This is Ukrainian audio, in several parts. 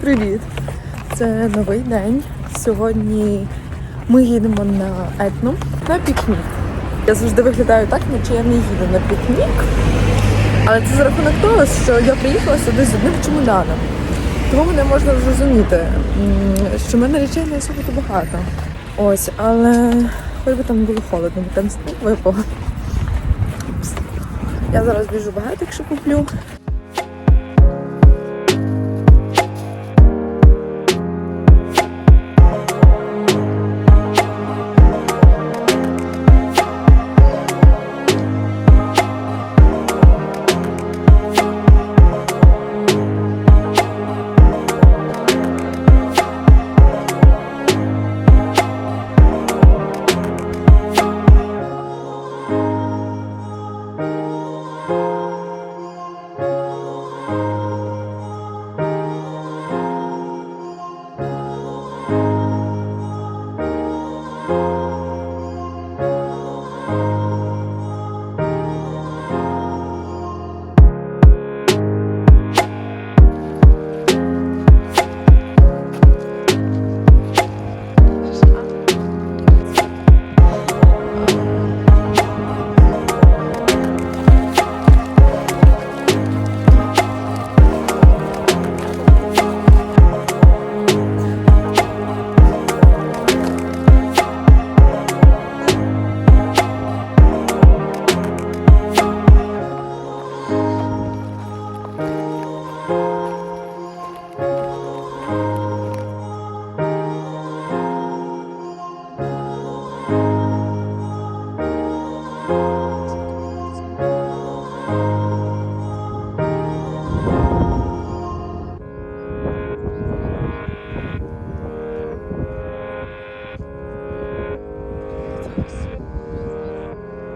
Привіт! Це новий день. Сьогодні ми їдемо на етно на пікнік. Я завжди виглядаю так, наче я не їду на пікнік. Але це за рахунок того, що я приїхала сюди з одним чемоданом. Тому мене можна зрозуміти, що в мене речей не особо багато. Ось, але хоч би там було холодно, бо там випав. Я зараз біжу багато, якщо куплю.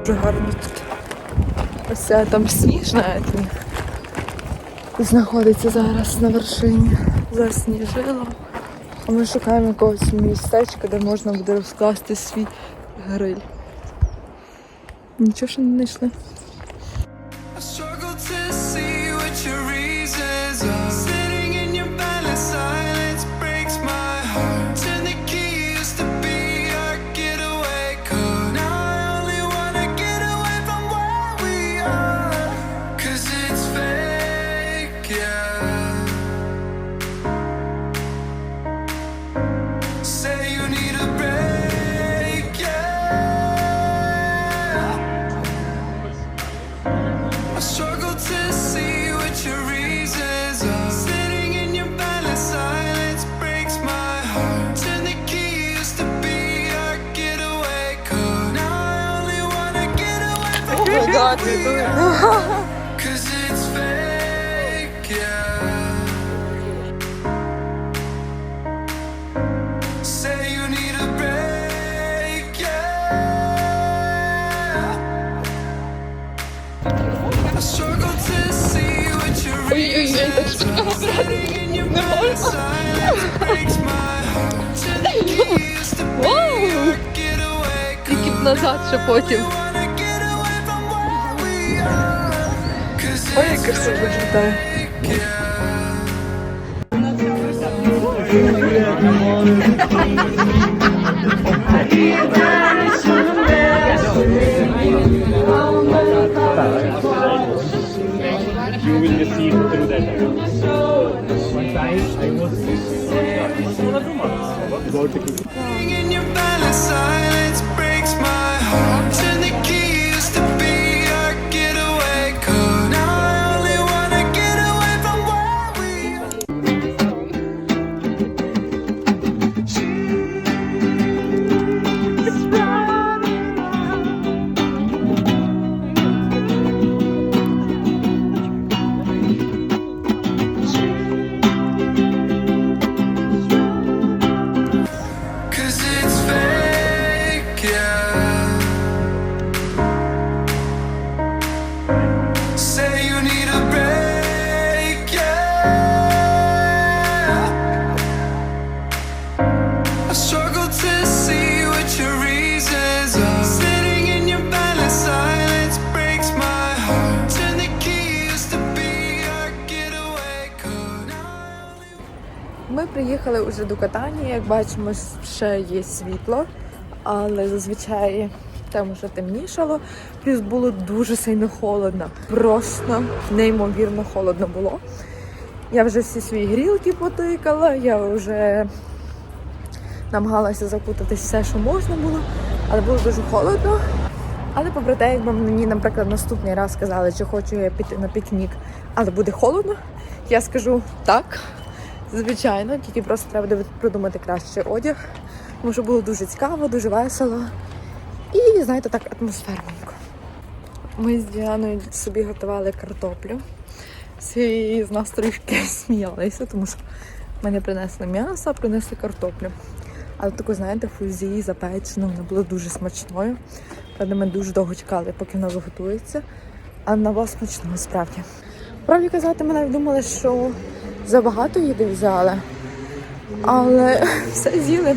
Дуже гарно тут. Ось ця там сніжна. Знаходиться зараз на вершині. Засніжило. А ми шукаємо якогось містечка, де можна буде розкласти свій гриль. Нічого ще не знайшли. Turn the keys to be our getaway Тільки назад ще потім. Ой, як красиво виглядає. you will receive through that. One time I was about to Приїхали уже до катання. Як бачимо, ще є світло, але зазвичай там вже темнішало. Плюс було дуже сильно холодно. Просто неймовірно холодно було. Я вже всі свої грілки потикала, я вже намагалася закутатись все, що можна було, але було дуже холодно. Але попри те, якби мені, наприклад, наступний раз сказали, чи хочу я піти на пікнік, але буде холодно, я скажу так, звичайно, тільки просто треба придумати кращий одяг. Тому що було дуже цікаво, дуже весело. І, знаєте, так атмосферненько. Ми з Діаною собі готували картоплю. Всі з нас трішки сміялися, тому що мені принесли м'ясо, а принесли картоплю. Але таку, знаєте, фузі запечену, вона була дуже смачною. Правда, ми дуже довго чекали, поки вона заготується. А вона була смачною, справді. Правді казати, ми навіть думали, що забагато їди взяли. Але все з'їли.